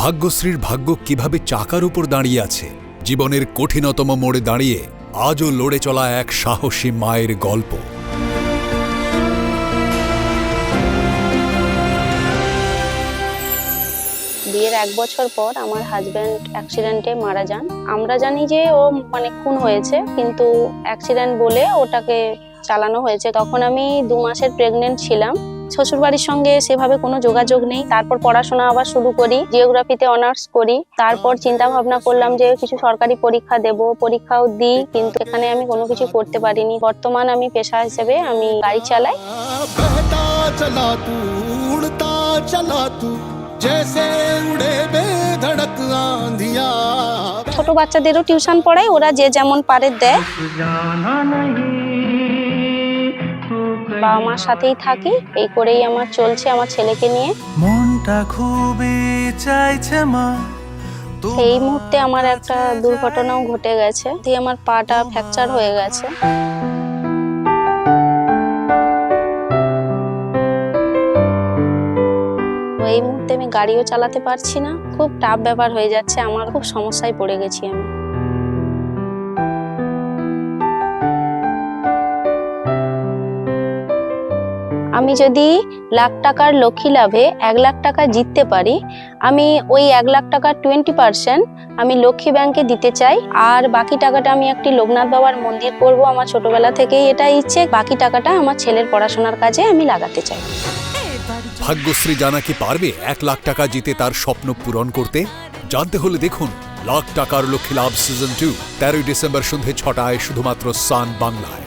ভাগ্যশ্রীর ভাগ্য কীভাবে চাকার উপর দাঁড়িয়ে আছে, জীবনের কঠিনতম মোড়ে দাঁড়িয়ে আজও লড়ে চলা এক সাহসী মায়ের গল্প। বিয়ের এক বছর পর আমার হাজব্যান্ড অ্যাক্সিডেন্টে মারা যান। আমরা জানি যে ও মানে খুন হয়েছে, কিন্তু অ্যাক্সিডেন্ট বলে ওটাকে চালানো হয়েছে। তখন আমি দু মাসের প্রেগনেন্ট ছিলাম। শ্বশুরবাড়ির সঙ্গে সেভাবে কোনো যোগাযোগ নেই। তারপর পড়াশোনা আবার শুরু করি জিওগ্রাফিতে অনার্স করি। তারপর চিন্তা ভাবনা করলাম যে কিছু সরকারি পরীক্ষা দেব পরীক্ষাও দিই কিন্তু এখানে আমি কোনো কিছু করতে পারিনি। বর্তমান আমি পেশা হিসেবে আমি গাড়ি চালাই। ছোট বাচ্চাদেরও টিউশন পড়াই ওরা যে যেমন পারে দেয়। বাবা মার সাথেই থাকি এই করেই আমার চলছে আমার ছেলেকে নিয়ে। মনটা খুবই চাইছে মা। এই মুহূর্তে আমার একটা দুর্ঘটনাও ঘটে গেছে দিয়ে আমার পাটা ফ্র্যাকচার হয়ে গেছে। এই মুহূর্তে আমি গাড়িও চালাতে পারছি না খুব টাফ ব্যাপার হয়ে যাচ্ছে আমার খুব সমস্যায় পড়ে গেছি আমি। আমি যদি লাখ টাকার লক্ষ্মী লাভে এক লাখ টাকা জিততে পারি, আমি ওই এক লাখ টাকার টোয়েন্টি পার্সেন্ট আমি লক্ষ্মী ব্যাংকে দিতে চাই। আর বাকি টাকাটা আমি একটি লোকনাথ বাবার মন্দির করব আমার ছোটবেলা থেকেই এটা ইচ্ছে। বাকি টাকাটা আমার ছেলের পড়াশোনার কাজে আমি লাগাতে চাই। ভাগ্যশ্রী জানা কি পারবে এক লাখ টাকা জিতে তার স্বপ্ন পূরণ করতে? জানতে হলে দেখুন লাখ টাকার লক্ষ্মী লাভ সিজন টু তেরোই ডিসেম্বর সন্ধে ছটায় শুধুমাত্র সান বাংলায়।